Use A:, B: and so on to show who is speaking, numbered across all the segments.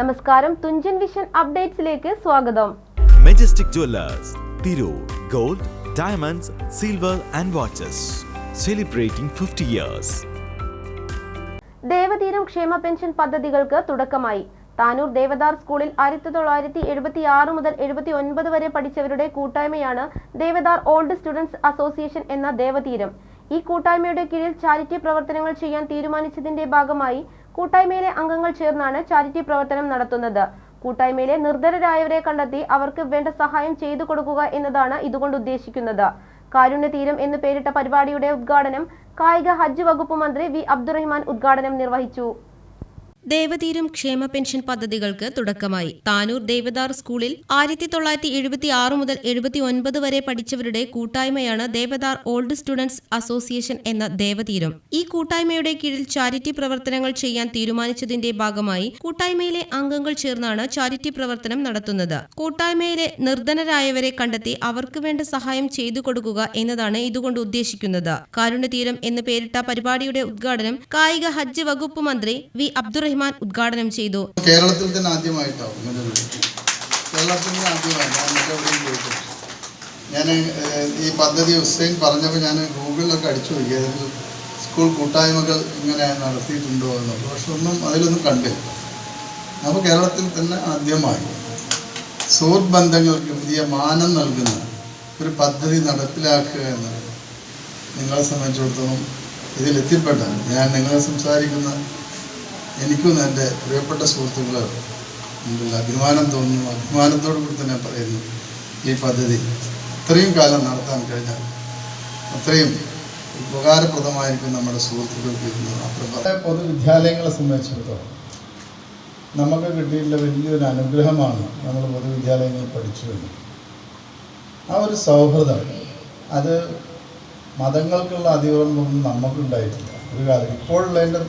A: നമസ്കാരം. തുഞ്ചൻ വിഷൻ അപ്ഡേറ്റ്സിലേക്ക് സ്വാഗതം.
B: Majestic Jewellers Tirur gold diamonds silver and watches celebrating fifty years
A: Devatheeram ക്ഷേമ pension പദ്ധതികൾക്ക് തുടക്കമായി. താനൂർ ദേവദാർ സ്കൂളിൽ ആയിരത്തി തൊള്ളായിരത്തി എഴുപത്തി ആറ് മുതൽ എഴുപത്തി ഒൻപത് വരെ പഠിച്ചവരുടെ കൂട്ടായ്മയാണ് ദേവദാർ ഓൾഡ് സ്റ്റുഡൻസ് അസോസിയേഷൻ എന്ന ദേവതീരം. ഈ കൂട്ടായ്മയുടെ കീഴിൽ ചാരിറ്റി പ്രവർത്തനങ്ങൾ ചെയ്യാൻ തീരുമാനിച്ചതിന്റെ ഭാഗമായി കൂട്ടായ്മയിലെ അംഗങ്ങൾ ചേർന്നാണ് ചാരിറ്റി പ്രവർത്തനം നടത്തുന്നത്. കൂട്ടായ്മയിലെ നിർധനരായവരെ കണ്ടെത്തി അവർക്ക് വേണ്ട സഹായം ചെയ്തു കൊടുക്കുക എന്നതാണ് ഇതുകൊണ്ട് ഉദ്ദേശിക്കുന്നത്. കാരുണ്യതീരം എന്ന് പേരിട്ട പരിപാടിയുടെ ഉദ്ഘാടനം കായിക ഹജ്ജ് വകുപ്പ് മന്ത്രി വി അബ്ദുറഹ്മാൻ ഉദ്ഘാടനം നിർവഹിച്ചു.
C: ദേവതീരം ക്ഷേമ പെൻഷൻ പദ്ധതികൾക്ക് തുടക്കമായി. താനൂർ ദേവദാർ സ്കൂളിൽ ആയിരത്തി തൊള്ളായിരത്തി എഴുപത്തി ആറ് മുതൽ എഴുപത്തി ഒൻപത് വരെ പഠിച്ചവരുടെ കൂട്ടായ്മയാണ് ദേവദാർ ഓൾഡ് സ്റ്റുഡൻസ് അസോസിയേഷൻ എന്ന ദേവതീരം. ഈ കൂട്ടായ്മയുടെ കീഴിൽ ചാരിറ്റി പ്രവർത്തനങ്ങൾ ചെയ്യാൻ തീരുമാനിച്ചതിന്റെ ഭാഗമായി കൂട്ടായ്മയിലെ അംഗങ്ങൾ ചേർന്നാണ് ചാരിറ്റി പ്രവർത്തനം നടത്തുന്നത്. കൂട്ടായ്മയിലെ നിർധനരായവരെ കണ്ടെത്തി അവർക്ക് വേണ്ട സഹായം ചെയ്തു കൊടുക്കുക എന്നതാണ് ഇതുകൊണ്ട് ഉദ്ദേശിക്കുന്നത്. കാരുണ്യതീരം എന്ന് പേരിട്ട പരിപാടിയുടെ ഉദ്ഘാടനം കായിക ഹജ്ജ് വകുപ്പ് മന്ത്രി വി അബ്ദുറഹ്മാൻ ഉദ്ഘാടനം ചെയ്തു.
D: കേരളത്തിൽ തന്നെ ആദ്യമായിട്ടാവും കേരളത്തിൽ തന്നെ ആദ്യമായിട്ട് ഞാൻ ഈ പദ്ധതി ഹുസൈൻ പറഞ്ഞപ്പോൾ ഞാൻ ഗൂഗിളിലൊക്കെ അടിച്ചു നോക്കി. സ്കൂൾ കൂട്ടായ്മകൾ ഇങ്ങനെ നടത്തിയിട്ടുണ്ടോ എന്നുള്ളത്. പക്ഷെ ഒന്നും അതിലൊന്നും കണ്ടില്ല. അപ്പോൾ കേരളത്തിൽ തന്നെ ആദ്യമായി സുഹൃത്ത് ബന്ധങ്ങൾക്ക് പുതിയ മാനം നൽകുന്ന ഒരു പദ്ധതി നടപ്പിലാക്കുക എന്നത് നിങ്ങളെ സംബന്ധിച്ചിടത്തോളം ഇതിലെത്തിപ്പെട്ട ഞാൻ നിങ്ങളെ സംസാരിക്കുന്ന എനിക്കും എന്റെ പ്രിയപ്പെട്ട സുഹൃത്തുക്കളെ മുമ്പിൽ അഭിമാനം തോന്നുന്നു. അഭിമാനത്തോടു കൂടി തന്നെ പറയുന്നു ഈ പദ്ധതി. ഇത്രയും കാലം നടത്താൻ കഴിഞ്ഞാൽ അത്രയും ഉപകാരപ്രദമായിരിക്കും നമ്മുടെ സുഹൃത്തുക്കൾക്ക് ഇന്ന് പൊതുവിദ്യാലയങ്ങളെ സംബന്ധിച്ചിടത്തോളം നമുക്ക് കിട്ടിയിട്ടുള്ള വലിയൊരു അനുഗ്രഹമാണ് നമ്മൾ പൊതുവിദ്യാലയങ്ങളിൽ പഠിച്ചു വരുന്നത്. ആ ഒരു സൗഹൃദം അത് മതങ്ങൾക്കുള്ള അതിവർമ്മൊന്നും നമുക്കുണ്ടായിട്ടില്ല. ഒരു കാലം ഇപ്പോഴുള്ളതിന്റെ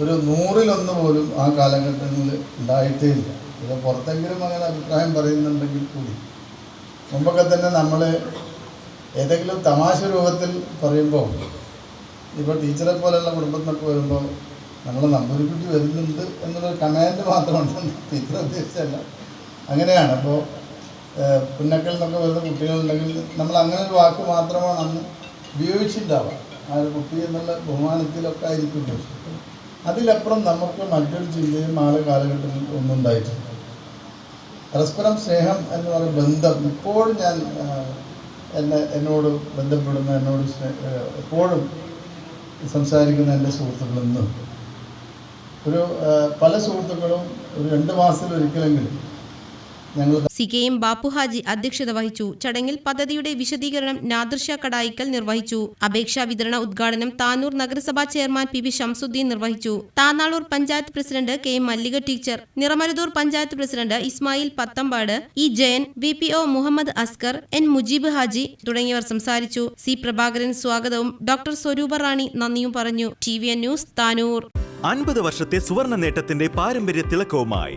D: ഒരു നൂറിലൊന്ന് പോലും ആ കാലഘട്ടങ്ങളിൽ ഉണ്ടായിട്ടേ ഇല്ല ഇത് പുറത്തെങ്കിലും അങ്ങനെ അഭിപ്രായം പറയുന്നുണ്ടെങ്കിൽ കൂടി. മുമ്പൊക്കെ തന്നെ നമ്മൾ ഏതെങ്കിലും തമാശ രൂപത്തിൽ പറയുമ്പോൾ ഇപ്പോൾ ടീച്ചറെ പോലെയുള്ള കുടുംബത്തിനൊക്കെ വരുമ്പോൾ നമ്മൾ നമ്പൂരിക്കുട്ടി വരുന്നുണ്ട് എന്നുള്ളൊരു കമാൻഡ് മാത്രമാണ് ടീച്ചർ ഉദ്ദേശിച്ചല്ല അങ്ങനെയാണ്. അപ്പോൾ പുന്നക്കൽ നിന്നൊക്കെ വരുന്ന കുട്ടികളുണ്ടെങ്കിൽ നമ്മൾ അങ്ങനെ ഒരു വാക്ക് മാത്രമാണ് അന്ന് ഉപയോഗിച്ചിട്ടുണ്ടാവുക. ആ ഒരു കുട്ടി എന്നുള്ള ബഹുമാനത്തിലൊക്കെ ആയിരിക്കും ഉദ്ദേശിച്ചത് അതിലപ്പുറം നമുക്ക് മറ്റൊരു ചിന്തയും ആളെ കാലഘട്ടത്തിൽ ഒന്നും പരസ്പരം സ്നേഹം എന്ന് പറയുന്ന ബന്ധം ഇപ്പോഴും ഞാൻ എന്നെ എന്നോട് ബന്ധപ്പെടുന്ന എന്നോട് എപ്പോഴും സംസാരിക്കുന്ന എന്റെ സുഹൃത്തുക്കളെന്നും. ഒരു പല സുഹൃത്തുക്കളും ഒരു രണ്ട് ഞങ്ങൾ
C: സി കെ എം ബാപ്പുഹാജി അധ്യക്ഷത വഹിച്ചു. ചടങ്ങിൽ പദ്ധതിയുടെ വിശദീകരണം നാദൃശ കടായിക്കൽ നിർവഹിച്ചു. അപേക്ഷാ വിതരണ ഉദ്ഘാടനം താനൂർ നഗരസഭാ ചെയർമാൻ പി വി ഷംസുദ്ദീൻ നിർവഹിച്ചു. Tanalur panchayat president K M Mallika teacher. Niramaruthur panchayat president Ismail Pathampad E Jayan V P O Muhammad Askar N Mujeeb Haji തുടങ്ങിയവർ സംസാരിച്ചു. സി പ്രഭാകരൻ സ്വാഗതവും ഡോക്ടർ സ്വരൂപ റാണി നന്ദിയും പറഞ്ഞു. T V N news Tanur.
B: അൻപത് വർഷത്തെ സുവർണ നേട്ടത്തിന്റെ പാരമ്പര്യ തിളക്കവുമായി